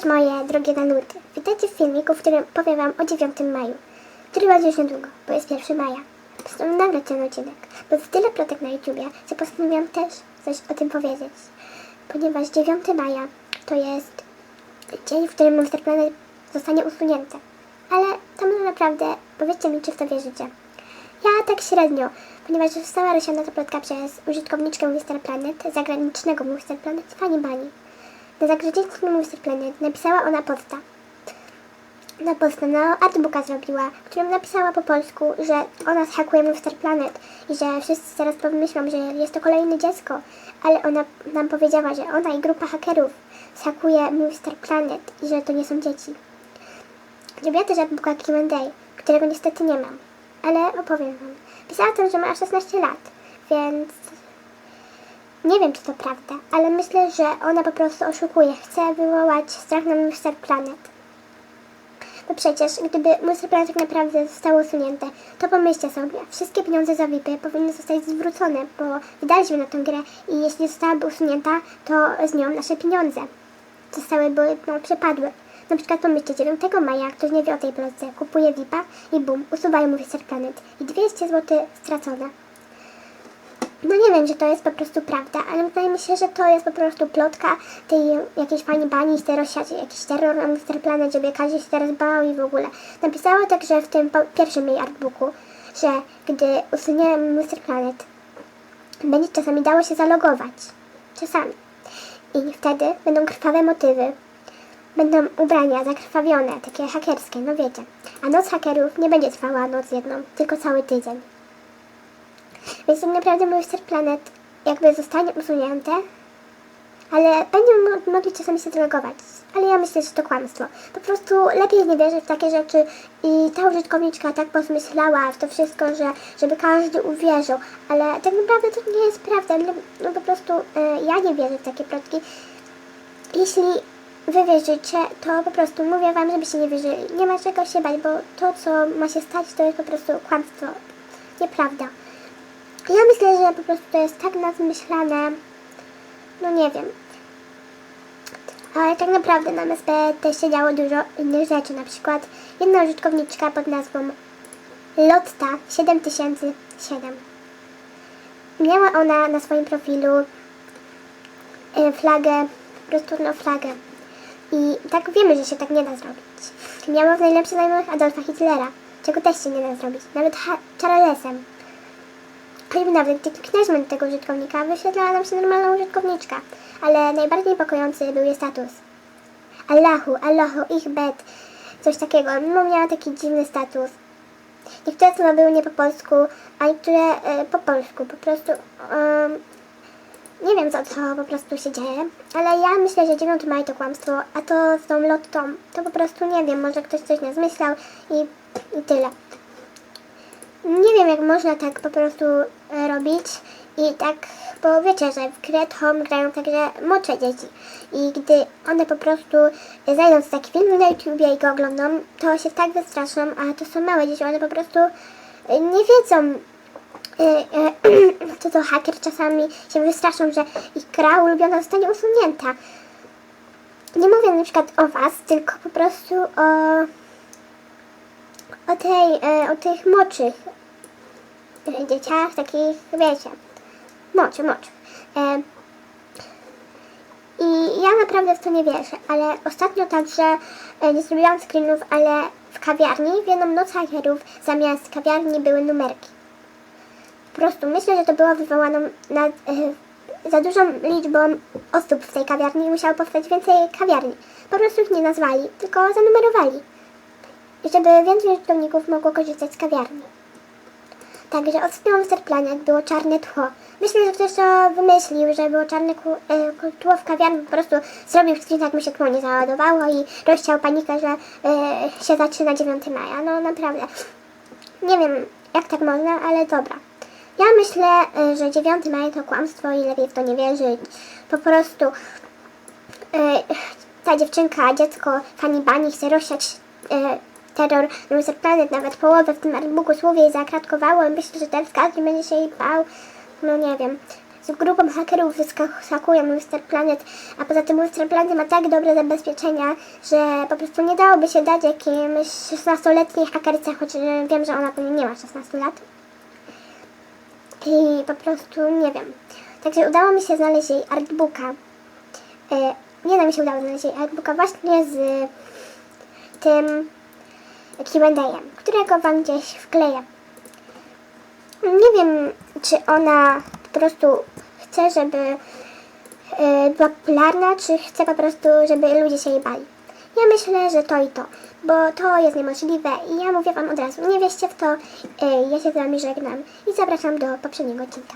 Cześć moje drogie Danuty. Witajcie w filmiku, w którym powiem wam o 9 maju, który będzie już niedługo, bo jest 1 maja. Postanowiłam nagrać ten odcinek, bo jest tyle plotek na YouTubie, że postanowiłam też coś o tym powiedzieć. Ponieważ 9 maja to jest dzień, w którym Monster Planet zostanie usunięty. Ale to naprawdę, powiedzcie mi, czy w to wierzycie. Ja tak średnio, ponieważ została rozsiana ta plotka przez użytkowniczkę Monster Planet, zagranicznego Monster Planet, Fanny Bunny. Na zagranicznym Planet napisała ona posta. Na posta na artbooka zrobiła, którym napisała po polsku, że ona zhakuje Monster Planet i że wszyscy teraz pomyślą, że jest to kolejne dziecko, ale ona nam powiedziała, że ona i grupa hakerów zhakuje Monster Planet i że to nie są dzieci. Zrobiła też artbooka Q&A, którego niestety nie mam, ale opowiem wam. Pisała tam, że ma 16 lat, więc nie wiem, czy to prawda, ale myślę, że ona po prostu oszukuje. Chce wywołać strach na Monster Planet. Bo przecież, gdyby Monster Planet tak naprawdę zostało usunięte, to pomyślcie sobie, wszystkie pieniądze za VIPy powinny zostać zwrócone, bo wydaliśmy na tę grę i jeśli zostałaby usunięta, to z nią nasze pieniądze zostałyby, no, przepadły. Na przykład pomyślcie, 9 maja ktoś nie wie o tej plotce, kupuje VIPa i bum, usuwają Monster Planet i 200 zł stracone. No nie wiem, że to jest po prostu prawda, ale wydaje mi się, że to jest po prostu plotka tej jakiejś pani bani, chce rozsiać jakiś terror na Monster Planet, żeby każdy się teraz bał i w ogóle. Napisała także w tym pierwszym jej artbooku, że gdy usuniemy Monster Planet, będzie czasami dało się zalogować. Czasami. I wtedy będą krwawe motywy. Będą ubrania zakrwawione, takie hakerskie, no wiecie. A noc hakerów nie będzie trwała noc jedną, tylko cały tydzień. Więc tak naprawdę Monster Planet jakby zostanie usunięte, ale będziemy mo- mogli czasami się zalogować. Ale ja myślę, że to kłamstwo. Po prostu lepiej nie wierzyć w takie rzeczy i ta użytkowniczka tak pozmyślała w to wszystko, że żeby każdy uwierzył. Ale tak naprawdę to nie jest prawda. No, no po prostu e, ja nie wierzę w takie plotki. Jeśli wy wierzycie, to po prostu mówię wam, żebyście nie wierzyli. Nie ma czego się bać, bo to, co ma się stać, to jest po prostu kłamstwo. Nieprawda. Ja myślę, że po prostu to jest tak nazmyślane, no nie wiem. Ale tak naprawdę na MSP też się działo dużo innych rzeczy. Na przykład jedna użytkowniczka pod nazwą Lotta 7007. Miała ona na swoim profilu e, flagę, po prostu no flagę. I tak wiemy, że się tak nie da zrobić. Miała w najlepszych znajomych Adolfa Hitlera, czego też się nie da zrobić. Nawet ha- Charlesem. Gdyby nawet kliknęliśmy tego użytkownika, wyświetlała nam się normalna użytkowniczka. Ale najbardziej niepokojący był jej status. Allahu, Allahu, ich bet. Coś takiego. No miała taki dziwny status. Niektóre słowa były nie po polsku, a niektóre e, po polsku. Po prostu nie wiem, co, co po prostu się dzieje, ale ja myślę, że 9 maj to kłamstwo, a to z tą lottą, to po prostu nie wiem, może ktoś coś nie zmyślał i, i tyle. Nie wiem, jak można tak po prostu e, robić i tak, bo wiecie, że w grę Home grają także młodsze dzieci i gdy one po prostu znajdą sobie taki film na YouTubie i go oglądam, to się tak wystraszą, a to są małe dzieci, one po prostu e, nie wiedzą, e, co to haker czasami się wystraszą, że ich gra ulubiona zostanie usunięta. Nie mówię na przykład o was, tylko po prostu o, o tej, e, o tych młodszych e, dzieciach, takich, wiecie, młodszych, młodszych. E, I ja naprawdę w to nie wierzę, ale ostatnio także e, nie zrobiłam screenów, ale w kawiarni w jedną noc zamiast kawiarni były numerki. Po prostu myślę, że to było wywołane nad, e, za dużą liczbą osób w tej kawiarni i musiało powstać więcej kawiarni. Po prostu ich nie nazwali, tylko zanumerowali. Żeby więcej użytkowników mogło korzystać z kawiarni. Także Monster Planet było czarne tło. Myślę, że ktoś to wymyślił, że było czarne e, tło w kawiarni, po prostu zrobił screen, jak mu się tło nie załadowało i rozsiał panikę, że e, się zaczyna 9 maja. No naprawdę. Nie wiem, jak tak można, ale dobra. Ja myślę, e, że 9 maja to kłamstwo i lepiej w to nie wierzyć. Po prostu ta dziewczynka, dziecko Fanny Bunny chce rozsiać terror Monster Planet, nawet połowę w tym artbooku słowie jej zakratkowało i myślę, że teraz każdy będzie się jej bał. No nie wiem. prostu grupą hakerów wyskakują Monster Planet, a poza tym Monster Planet ma tak dobre zabezpieczenia, że po prostu nie dałoby się dać jakimś 16-letniej hakerce, choć e, wiem, że ona pewnie nie ma 16 lat. I po prostu nie wiem. Także udało mi się znaleźć jej artbooka. E, nie da mi się udało znaleźć jej artbooka właśnie z tym Q&A, którego wam gdzieś wkleję. Nie wiem, czy ona po prostu chce, żeby e, była popularna, czy chce po prostu, żeby ludzie się jej bali. Ja myślę, że to i to, bo to jest niemożliwe i ja mówię wam od razu, nie wierzcie w to, e, ja się z wami żegnam i zapraszam do poprzedniego odcinka.